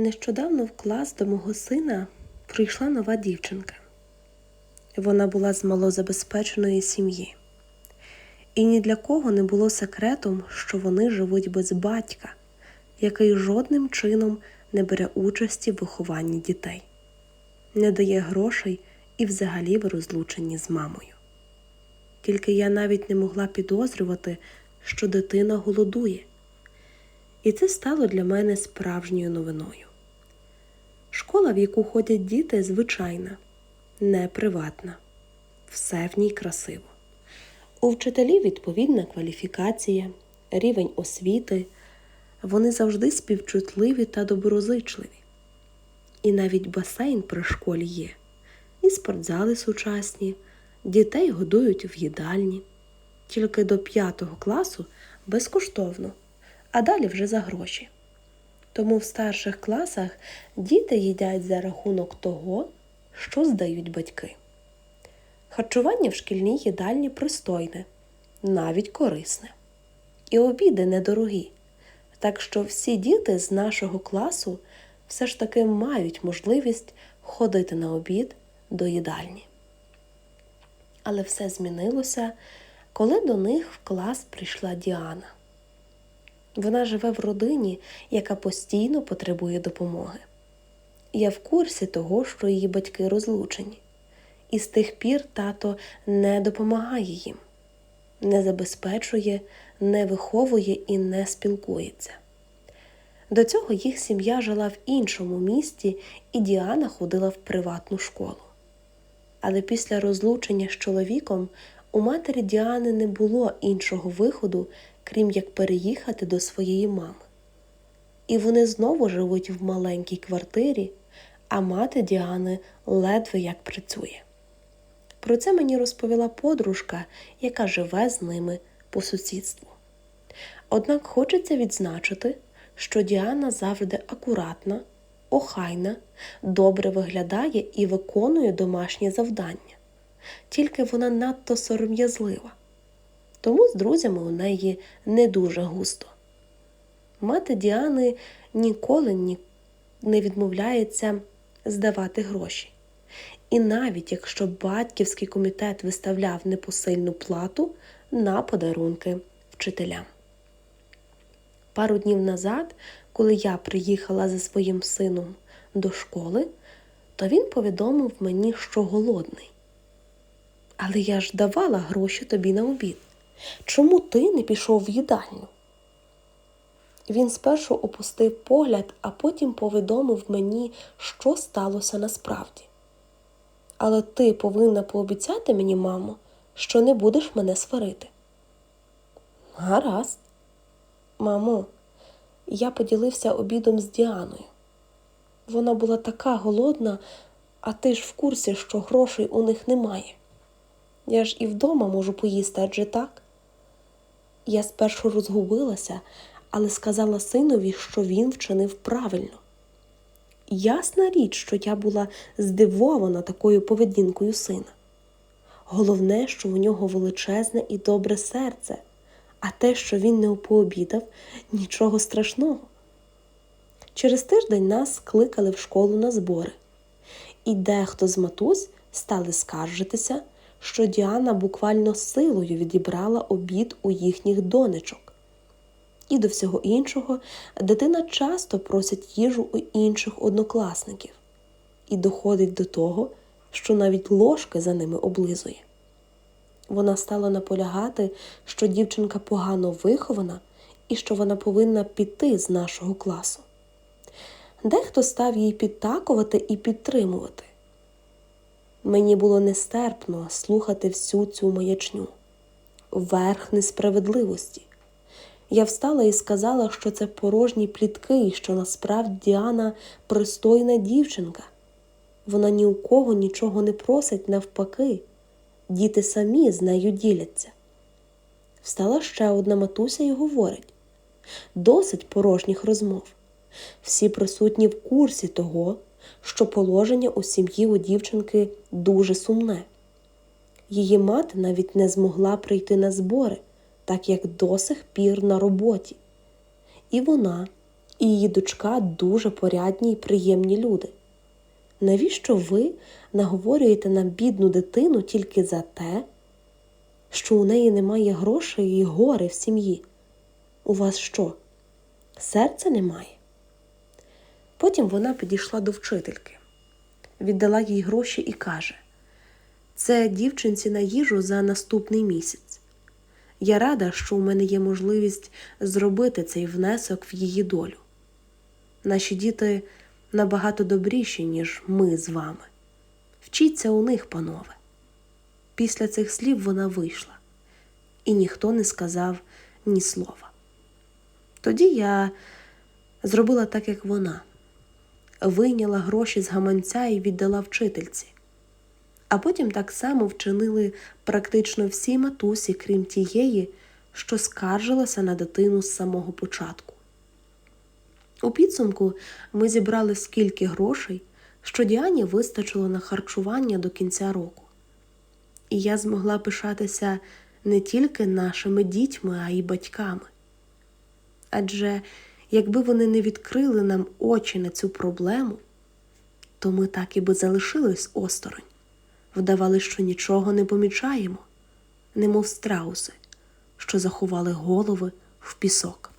Нещодавно в клас до мого сина прийшла нова дівчинка. Вона була з малозабезпеченої сім'ї. І ні для кого не було секретом, що вони живуть без батька, який жодним чином не бере участі в вихованні дітей, не дає грошей і взагалі в розлученні з мамою. Тільки я навіть не могла підозрювати, що дитина голодує. І це стало для мене справжньою новиною. Школа, в яку ходять діти, звичайна, не приватна, все в ній красиво. У вчителів відповідна кваліфікація, рівень освіти, вони завжди співчутливі та доброзичливі. І навіть басейн при школі є, і спортзали сучасні, дітей годують в їдальні, тільки до п'ятого класу безкоштовно, а далі вже за гроші. Тому в старших класах діти їдять за рахунок того, що здають батьки. Харчування в шкільній їдальні пристойне, навіть корисне. І обіди недорогі. Так що всі діти з нашого класу все ж таки мають можливість ходити на обід до їдальні. Але все змінилося, коли до них в клас прийшла Діана. Вона живе в родині, яка постійно потребує допомоги. Я в курсі того, що її батьки розлучені, і з тих пір тато не допомагає їм, не забезпечує, не виховує і не спілкується. До цього їх сім'я жила в іншому місті, і Діана ходила в приватну школу. Але після розлучення з чоловіком у матері Діани не було іншого виходу, крім як переїхати до своєї мами. І вони знову живуть в маленькій квартирі, а мати Діани ледве як працює. Про це мені розповіла подружка, яка живе з ними по сусідству. Однак хочеться відзначити, що Діана завжди акуратна, охайна, добре виглядає і виконує домашнє завдання, тільки вона надто сором'язлива тому з друзями у неї не дуже густо. Мати Діани ніколи ні не відмовляється здавати гроші. І навіть якщо батьківський комітет виставляв непосильну плату на подарунки вчителям. Пару днів назад, коли я приїхала за своїм сином до школи, то він повідомив мені, що голодний. Але я ж давала гроші тобі на обід. Чому ти не пішов в їдальню? Він спершу опустив погляд, а потім повідомив мені, що сталося насправді. Але ти повинна пообіцяти мені, мамо, що не будеш мене сварити. Гаразд, мамо, я поділився обідом з Діаною. Вона була така голодна, а ти ж в курсі, що грошей у них немає. Я ж і вдома можу поїсти, адже так. Я спершу розгубилася, але сказала синові, що він вчинив правильно. Ясна річ, що я була здивована такою поведінкою сина. Головне, що у нього величезне і добре серце, а те, що він не пообідав, нічого страшного. Через тиждень нас кликали в школу на збори, і дехто з матусь стали скаржитися що Діана буквально силою відібрала обід у їхніх донечок. І до всього іншого дитина часто просить їжу у інших однокласників і доходить до того, що навіть ложки за ними облизує. Вона стала наполягати, що дівчинка погано вихована і що вона повинна піти з нашого класу. Дехто став їй підтакувати і підтримувати. Мені було нестерпно слухати всю цю маячню, верх несправедливості. Я встала і сказала, що це порожні плітки, і що насправді Діана пристойна дівчинка. Вона ні у кого нічого не просить, навпаки, діти самі з нею діляться. Встала ще одна матуся і говорить досить порожніх розмов. Всі присутні в курсі того, що положення у сім'ї у дівчинки дуже сумне. Її мати навіть не змогла прийти на збори, так як до сих пір на роботі. І вона, і її дочка дуже порядні й приємні люди. Навіщо ви наговорюєте на бідну дитину тільки за те, що у неї немає грошей і гори в сім'ї? У вас що? Серця немає? Потім вона підійшла до вчительки, віддала їй гроші і каже: Це дівчинці на їжу за наступний місяць. Я рада, що у мене є можливість зробити цей внесок в її долю. Наші діти набагато добріші, ніж ми з вами. Вчіться у них, панове. Після цих слів вона вийшла, і ніхто не сказав ні слова. Тоді я зробила так, як вона, вийняла гроші з гаманця і віддала вчительці. А потім так само вчинили практично всі матусі, крім тієї, що скаржилася на дитину з самого початку. У підсумку ми зібрали скільки грошей, що Діані вистачило на харчування до кінця року. І я змогла пишатися не тільки нашими дітьми, а й батьками. Адже якби вони не відкрили нам очі на цю проблему, то ми так і би залишились осторонь, вдавали, що нічого не помічаємо, немов страуси, що заховали голови в пісок.